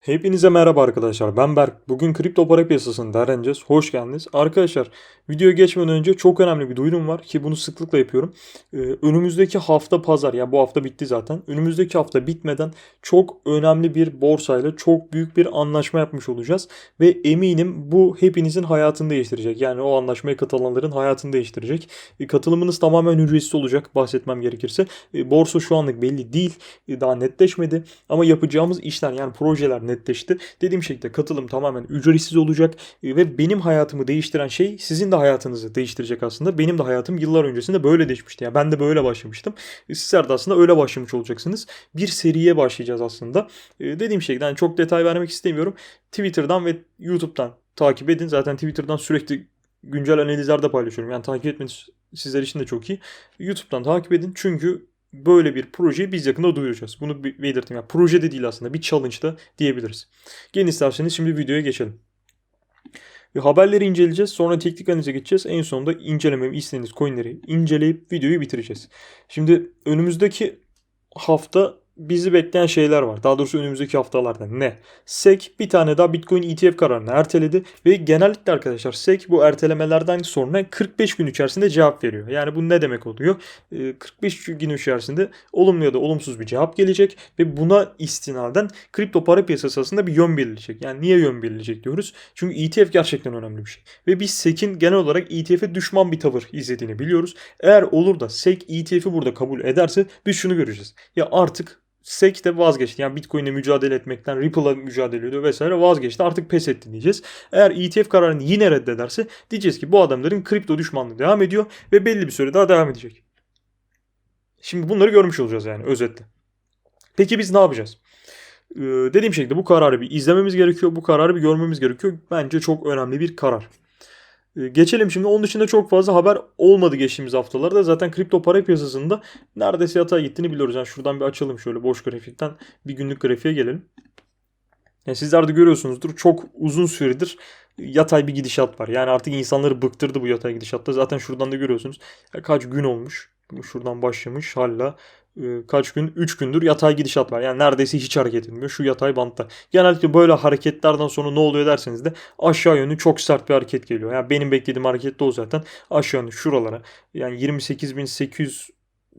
Hepinize merhaba arkadaşlar. Ben Berk. Bugün kripto para piyasasını değerleneceğiz. Hoş geldiniz. Arkadaşlar videoya geçmeden önce çok önemli bir duyurum var ki bunu sıklıkla yapıyorum. Ee, önümüzdeki hafta pazar yani bu hafta bitti zaten. Önümüzdeki hafta bitmeden çok önemli bir borsayla çok büyük bir anlaşma yapmış olacağız. Ve eminim bu hepinizin hayatını değiştirecek. Yani o anlaşmaya katılanların hayatını değiştirecek. Ee, katılımınız tamamen ücretsiz olacak bahsetmem gerekirse. Ee, borsa şu anlık belli değil. Ee, daha netleşmedi. Ama yapacağımız işler yani projeler netleşti. Dediğim şekilde katılım tamamen ücretsiz olacak E, ve benim hayatımı değiştiren şey sizin de hayatınızı değiştirecek aslında. Benim de hayatım yıllar öncesinde böyle değişmişti. Yani ben de böyle başlamıştım. E, Sizler de aslında öyle başlamış olacaksınız. Bir seriye başlayacağız aslında. E, Dediğim şekilde yani çok detay vermek istemiyorum. Twitter'dan ve YouTube'dan takip edin. Zaten Twitter'dan sürekli güncel analizler de paylaşıyorum. Yani takip etmeniz sizler için de çok iyi. YouTube'dan takip edin. Çünkü böyle bir projeyi biz yakında duyuracağız. Bunu bir belirteyim. Yani proje de değil aslında. Bir challenge da diyebiliriz. Gelin isterseniz şimdi videoya geçelim. Ve haberleri inceleyeceğiz. Sonra teknik analize geçeceğiz. En sonunda incelememi istediğiniz coinleri inceleyip videoyu bitireceğiz. Şimdi önümüzdeki hafta bizi bekleyen şeyler var. Daha doğrusu önümüzdeki haftalarda ne? SEC bir tane daha Bitcoin ETF kararını erteledi ve genellikle arkadaşlar SEC bu ertelemelerden sonra 45 gün içerisinde cevap veriyor. Yani bu ne demek oluyor? Ee, 45 gün içerisinde olumlu ya da olumsuz bir cevap gelecek ve buna istinaden kripto para piyasası aslında bir yön belirleyecek. Yani niye yön belirleyecek diyoruz? Çünkü ETF gerçekten önemli bir şey. Ve biz SEC'in genel olarak ETF'e düşman bir tavır izlediğini biliyoruz. Eğer olur da SEC ETF'i burada kabul ederse biz şunu göreceğiz. Ya artık SEC de vazgeçti. Yani Bitcoin'le mücadele etmekten Ripple'la mücadele ediyor vesaire vazgeçti. Artık pes etti diyeceğiz. Eğer ETF kararını yine reddederse diyeceğiz ki bu adamların kripto düşmanlığı devam ediyor ve belli bir süre daha devam edecek. Şimdi bunları görmüş olacağız yani özetle. Peki biz ne yapacağız? Ee, dediğim şekilde bu kararı bir izlememiz gerekiyor. Bu kararı bir görmemiz gerekiyor. Bence çok önemli bir karar. Ee, Geçelim şimdi. Onun dışında çok fazla haber olmadı geçtiğimiz haftalarda. Zaten kripto para piyasasında neredeyse yatağa gittiğini biliyoruz. Yani şuradan bir açalım şöyle boş grafikten bir günlük grafiğe gelelim. Yani sizler de görüyorsunuzdur. Çok uzun süredir yatay bir gidişat var. Yani artık insanları bıktırdı bu yatay gidişatta. Zaten şuradan da görüyorsunuz. Kaç gün olmuş. Şuradan başlamış hala kaç gün? 3 gündür yatay gidişat var. Yani neredeyse hiç hareket etmiyor şu yatay bantta. Genellikle böyle hareketlerden sonra ne oluyor derseniz de aşağı yönlü çok sert bir hareket geliyor. Yani benim beklediğim hareket de o zaten. Aşağı yönlü şuralara. Yani 28.800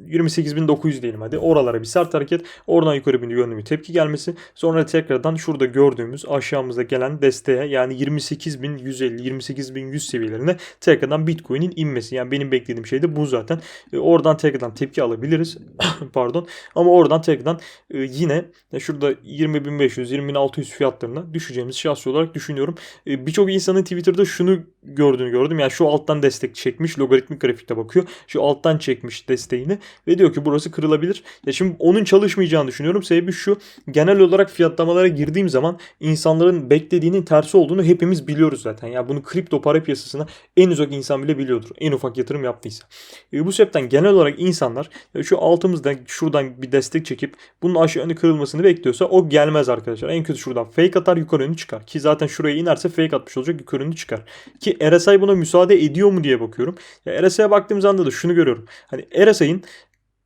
28.900 diyelim hadi. Oralara bir sert hareket. Oradan yukarı bir yönlü bir tepki gelmesi. Sonra tekrardan şurada gördüğümüz aşağımıza gelen desteğe yani 28.150 28.100 seviyelerine tekrardan Bitcoin'in inmesi. Yani benim beklediğim şey de bu zaten. E, oradan tekrardan tepki alabiliriz. Pardon. Ama oradan tekrardan e, yine e, şurada 20.500 20.600 fiyatlarına düşeceğimiz şahsi olarak düşünüyorum. E, Birçok insanın Twitter'da şunu gördüğünü gördüm. Yani şu alttan destek çekmiş. Logaritmik grafikte bakıyor. Şu alttan çekmiş desteğini ve diyor ki burası kırılabilir. Ya şimdi onun çalışmayacağını düşünüyorum. Sebebi şu. Genel olarak fiyatlamalara girdiğim zaman insanların beklediğinin tersi olduğunu hepimiz biliyoruz zaten. Ya bunu kripto para piyasasına en uzak insan bile biliyordur. En ufak yatırım yaptıysa. E, bu sebepten genel olarak insanlar ya şu altımızdan şuradan bir destek çekip bunun aşağı yönlü kırılmasını bekliyorsa o gelmez arkadaşlar. En kötü şuradan fake atar yukarı yönlü çıkar. Ki zaten şuraya inerse fake atmış olacak yukarı yönlü çıkar. Ki RSI buna müsaade ediyor mu diye bakıyorum. Ya RSI'ye baktığım zaman da şunu görüyorum. Hani RSI'nin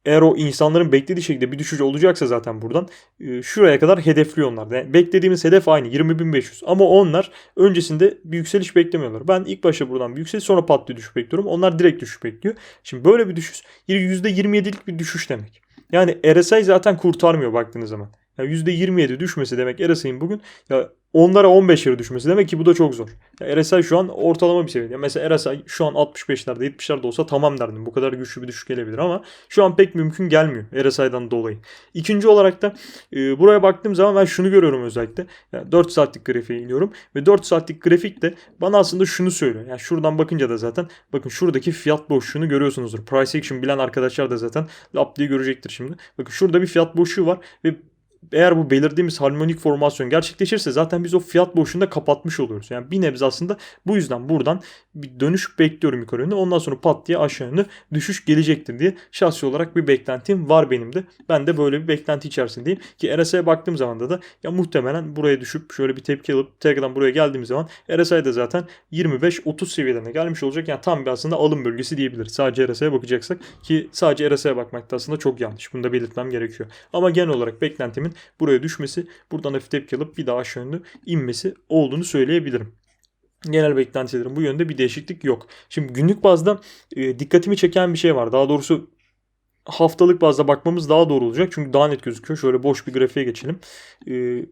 eğer o insanların beklediği şekilde bir düşüş olacaksa zaten buradan e, şuraya kadar hedefliyor onlar. Yani beklediğimiz hedef aynı 20.500 ama onlar öncesinde bir yükseliş beklemiyorlar. Ben ilk başta buradan bir yükseliş sonra pat diye düşüş bekliyorum. Onlar direkt düşüş bekliyor. Şimdi böyle bir düşüş %27'lik bir düşüş demek. Yani RSI zaten kurtarmıyor baktığınız zaman. Yani %27 düşmesi demek RSI'nin bugün ya onlara 15 lira düşmesi demek ki bu da çok zor. Ya RSI şu an ortalama bir seviyede. Mesela RSI şu an 65'lerde 70'lerde olsa tamam derdim. Bu kadar güçlü bir düşüş gelebilir ama şu an pek mümkün gelmiyor RSI'dan dolayı. İkinci olarak da e, buraya baktığım zaman ben şunu görüyorum özellikle. Yani 4 saatlik grafiğe iniyorum ve 4 saatlik grafik de bana aslında şunu söylüyor. Yani şuradan bakınca da zaten bakın şuradaki fiyat boşluğunu görüyorsunuzdur. Price action bilen arkadaşlar da zaten lap diye görecektir şimdi. Bakın şurada bir fiyat boşluğu var ve eğer bu belirlediğimiz harmonik formasyon gerçekleşirse zaten biz o fiyat boşluğunu kapatmış oluyoruz. Yani bir nebze aslında bu yüzden buradan bir dönüş bekliyorum yukarı yönde. Ondan sonra pat diye aşağı yönde düşüş gelecektir diye şahsi olarak bir beklentim var benim de. Ben de böyle bir beklenti içerisindeyim. Ki RSI'ye baktığım zaman da, da ya muhtemelen buraya düşüp şöyle bir tepki alıp tekrardan buraya geldiğim zaman RSI de zaten 25-30 seviyelerine gelmiş olacak. Yani tam bir aslında alım bölgesi diyebiliriz. Sadece RSI'ye bakacaksak ki sadece RSI'ye bakmak da aslında çok yanlış. Bunu da belirtmem gerekiyor. Ama genel olarak beklentimin buraya düşmesi, buradan hafif tepki alıp bir daha aşağı yönlü inmesi olduğunu söyleyebilirim. Genel beklentilerim bu yönde bir değişiklik yok. Şimdi günlük bazda e, dikkatimi çeken bir şey var. Daha doğrusu haftalık bazda bakmamız daha doğru olacak. Çünkü daha net gözüküyor. Şöyle boş bir grafiğe geçelim. E,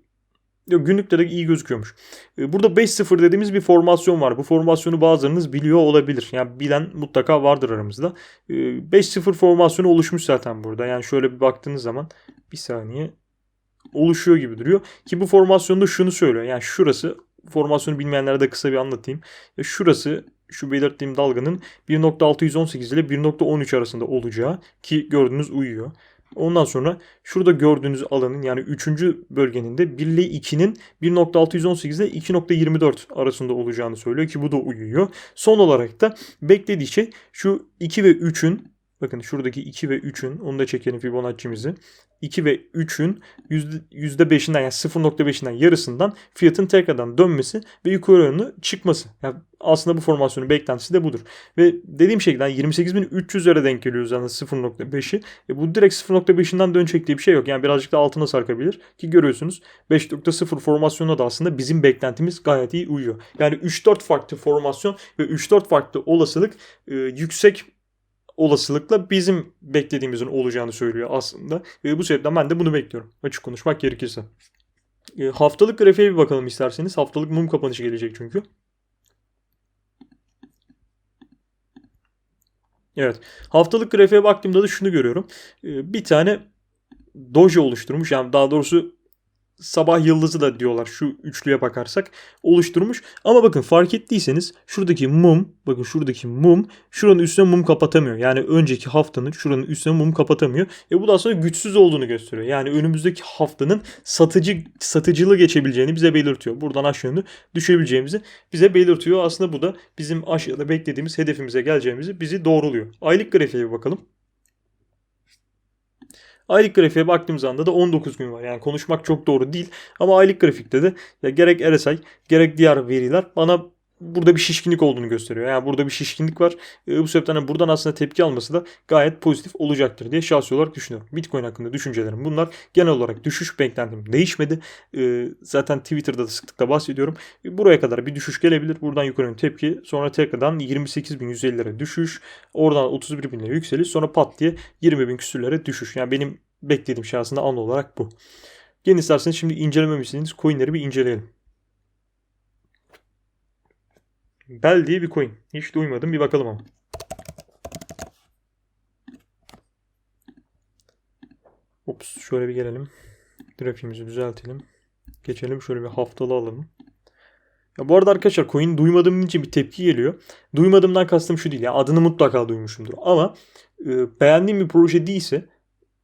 günlükte de iyi gözüküyormuş. E, burada 5-0 dediğimiz bir formasyon var. Bu formasyonu bazılarınız biliyor olabilir. Yani bilen mutlaka vardır aramızda. 5-0 e, formasyonu oluşmuş zaten burada. Yani şöyle bir baktığınız zaman bir saniye oluşuyor gibi duruyor. Ki bu formasyonda şunu söylüyor. Yani şurası formasyonu bilmeyenlere de kısa bir anlatayım. Şurası şu belirttiğim dalganın 1.618 ile 1.13 arasında olacağı ki gördüğünüz uyuyor. Ondan sonra şurada gördüğünüz alanın yani 3. bölgenin de 1 ile 2'nin 1.618 ile 2.24 arasında olacağını söylüyor ki bu da uyuyor. Son olarak da beklediği şey şu 2 ve 3'ün bakın şuradaki 2 ve 3'ün onu da çekelim Fibonacci'mizi. 2 ve 3'ün %5'inden yani 0.5'inden yarısından fiyatın tekrardan dönmesi ve yukarı yönlü çıkması. Yani aslında bu formasyonun beklentisi de budur. Ve dediğim şekilde 28.300'lere denk geliyoruz yani 0.5'i. E bu direkt 0.5'inden dönecek diye bir şey yok. Yani birazcık da altına sarkabilir. Ki görüyorsunuz 5.0 formasyonuna da aslında bizim beklentimiz gayet iyi uyuyor. Yani 3-4 farklı formasyon ve 3-4 farklı olasılık e, yüksek olasılıkla bizim beklediğimizin olacağını söylüyor aslında. Ve bu sebepten ben de bunu bekliyorum. Açık konuşmak gerekirse. E, haftalık grafiğe bir bakalım isterseniz. Haftalık mum kapanışı gelecek çünkü. Evet. Haftalık grafiğe baktığımda da şunu görüyorum. E, bir tane doji oluşturmuş. Yani daha doğrusu sabah yıldızı da diyorlar şu üçlüye bakarsak oluşturmuş. Ama bakın fark ettiyseniz şuradaki mum bakın şuradaki mum şuranın üstüne mum kapatamıyor. Yani önceki haftanın şuranın üstüne mum kapatamıyor. E bu da aslında güçsüz olduğunu gösteriyor. Yani önümüzdeki haftanın satıcı satıcılığı geçebileceğini bize belirtiyor. Buradan aşağı düşebileceğimizi bize belirtiyor. Aslında bu da bizim aşağıda beklediğimiz hedefimize geleceğimizi bizi doğruluyor. Aylık grafiğe bakalım. Aylık grafiğe baktığımız anda da 19 gün var. Yani konuşmak çok doğru değil. Ama aylık grafikte de ya gerek RSI gerek diğer veriler bana burada bir şişkinlik olduğunu gösteriyor. Yani burada bir şişkinlik var. E, bu sebepten buradan aslında tepki alması da gayet pozitif olacaktır diye şahsi olarak düşünüyorum. Bitcoin hakkında düşüncelerim bunlar. Genel olarak düşüş beklentim değişmedi. E, zaten Twitter'da da sıklıkla bahsediyorum. E, buraya kadar bir düşüş gelebilir. Buradan yukarı tepki. Sonra tekrardan 28.150'lere düşüş. Oradan 31.000'lere yükseliş. Sonra pat diye 20.000 küsürlere düşüş. Yani benim beklediğim şey aslında an olarak bu. Gelin isterseniz şimdi incelememişsiniz. Coinleri bir inceleyelim. Bell diye bir coin. Hiç duymadım. Bir bakalım ama. Ops şöyle bir gelelim. Grafiğimizi düzeltelim. Geçelim şöyle bir haftalı alalım. Ya bu arada arkadaşlar coin duymadığım için bir tepki geliyor. Duymadığımdan kastım şu değil. Ya adını mutlaka duymuşumdur. Ama e, beğendiğim bir proje değilse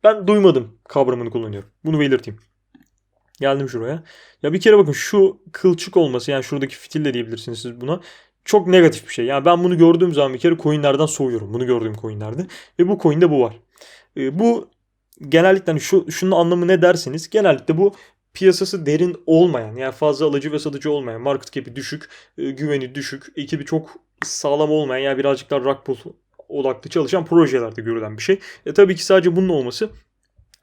ben duymadım kavramını kullanıyorum. Bunu belirteyim. Geldim şuraya. Ya bir kere bakın şu kılçık olması yani şuradaki fitil de diyebilirsiniz siz buna çok negatif bir şey. Yani ben bunu gördüğüm zaman bir kere coinlerden soğuyorum. Bunu gördüğüm coinlerde. Ve bu coinde bu var. E, bu genellikle hani şu, şunun anlamı ne derseniz genellikle bu piyasası derin olmayan yani fazla alıcı ve satıcı olmayan market cap'i düşük, e, güveni düşük, ekibi çok sağlam olmayan yani birazcık daha rock odaklı çalışan projelerde görülen bir şey. E, tabii ki sadece bunun olması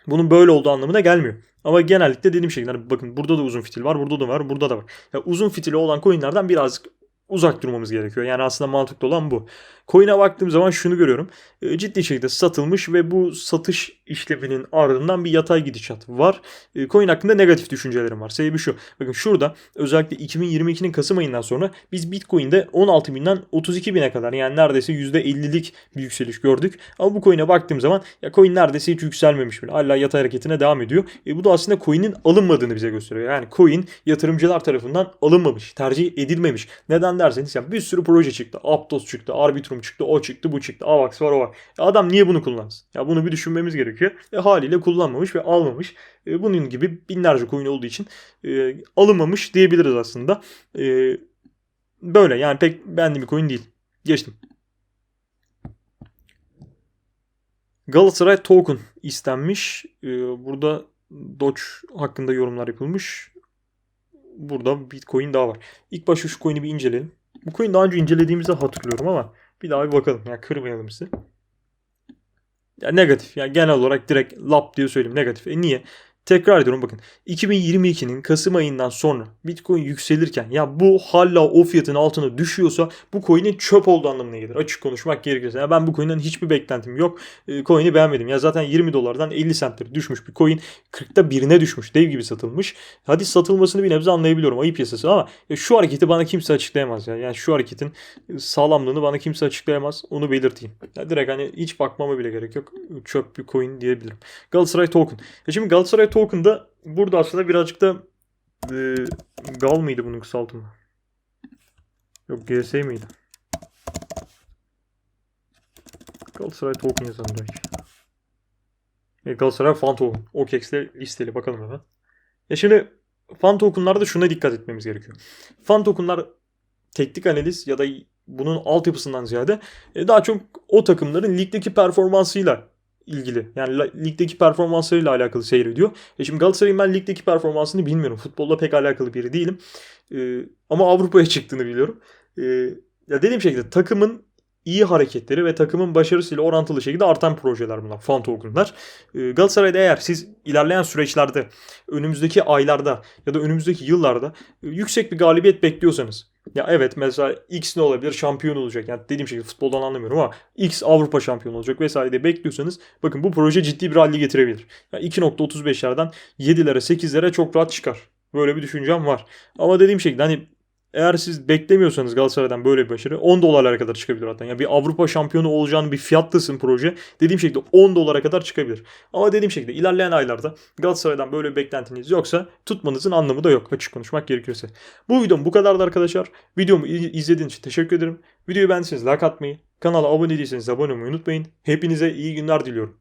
bunun böyle olduğu anlamına gelmiyor. Ama genellikle dediğim şekilde hani bakın burada da uzun fitil var, burada da var, burada da var. Ya uzun fitili olan coinlerden birazcık uzak durmamız gerekiyor. Yani aslında mantıklı olan bu. Coin'e baktığım zaman şunu görüyorum. E, ciddi şekilde satılmış ve bu satış işleminin ardından bir yatay gidişat var. E, coin hakkında negatif düşüncelerim var. Sebebi şu. Bakın şurada özellikle 2022'nin Kasım ayından sonra biz Bitcoin'de 16.000'den 32.000'e kadar yani neredeyse %50'lik bir yükseliş gördük. Ama bu coin'e baktığım zaman ya coin neredeyse hiç yükselmemiş bile. Hala yatay hareketine devam ediyor. E, bu da aslında coin'in alınmadığını bize gösteriyor. Yani coin yatırımcılar tarafından alınmamış, tercih edilmemiş. Neden derseniz ya bir sürü proje çıktı. Aptos çıktı, Arbitrum çıktı, o çıktı, bu çıktı, AVAX var, o var. E adam niye bunu kullansın? Ya bunu bir düşünmemiz gerekiyor. E haliyle kullanmamış ve almamış. E bunun gibi binlerce coin olduğu için e, alınmamış diyebiliriz aslında. E, böyle yani pek beğendiğim bir coin değil. Geçtim. Galatasaray token istenmiş. E, burada Doge hakkında yorumlar yapılmış. Burada Bitcoin daha var. İlk başta şu coin'i bir inceleyelim. Bu coin daha önce incelediğimizi hatırlıyorum ama bir daha bir bakalım. Yani kırmayalım sizi. Ya negatif. Yani genel olarak direkt lap diye söyleyeyim negatif. E niye? Tekrar ediyorum bakın 2022'nin Kasım ayından sonra Bitcoin yükselirken ya bu hala o fiyatın altına düşüyorsa bu coin'in çöp olduğu anlamına gelir. Açık konuşmak gerekirse. Ya ben bu coin'den hiçbir beklentim yok. E, coin'i beğenmedim. Ya zaten 20 dolardan 50 centlere düşmüş bir coin 40'ta birine düşmüş. Dev gibi satılmış. Hadi satılmasını bir nebze anlayabiliyorum. Ayıp yasası ama ya şu hareketi bana kimse açıklayamaz ya. Yani şu hareketin sağlamlığını bana kimse açıklayamaz. Onu belirteyim. Ya direkt hani hiç bakmama bile gerek yok. Çöp bir coin diyebilirim. Galatasaray token. Ya şimdi Galatasaray token'da burada aslında birazcık da e, Gal mıydı bunun kısaltımı? Yok GS miydi? Galatasaray token yazalım direkt. E, Galatasaray fan token. OKEX'te listeli bakalım hemen. Ya şimdi fan tokenlarda şuna dikkat etmemiz gerekiyor. Fan tokenlar teknik analiz ya da bunun altyapısından ziyade e, daha çok o takımların ligdeki performansıyla ilgili. Yani ligdeki performanslarıyla alakalı seyrediyor. E şimdi Galatasaray'ın ben ligdeki performansını bilmiyorum. Futbolla pek alakalı biri değilim. E, ama Avrupa'ya çıktığını biliyorum. E, ya dediğim şekilde takımın iyi hareketleri ve takımın başarısıyla orantılı şekilde artan projeler bunlar. Fan tokenlar. E, Galatasaray'da eğer siz ilerleyen süreçlerde, önümüzdeki aylarda ya da önümüzdeki yıllarda e, yüksek bir galibiyet bekliyorsanız ya evet mesela X ne olabilir? Şampiyon olacak. Yani dediğim şekilde futboldan anlamıyorum ama X Avrupa şampiyonu olacak vesaire diye bekliyorsanız bakın bu proje ciddi bir rally getirebilir. Yani 2.35'lerden 7'lere 8'lere çok rahat çıkar. Böyle bir düşüncem var. Ama dediğim şekilde hani eğer siz beklemiyorsanız Galatasaray'dan böyle bir başarı 10 dolarlara kadar çıkabilir hatta. Yani bir Avrupa şampiyonu olacağını bir fiyatlısın proje. Dediğim şekilde 10 dolara kadar çıkabilir. Ama dediğim şekilde ilerleyen aylarda Galatasaray'dan böyle bir beklentiniz yoksa tutmanızın anlamı da yok açık konuşmak gerekirse. Bu videom bu kadardı arkadaşlar. Videomu izlediğiniz için teşekkür ederim. Videoyu beğendiyseniz like atmayı, kanala abone değilseniz abone olmayı unutmayın. Hepinize iyi günler diliyorum.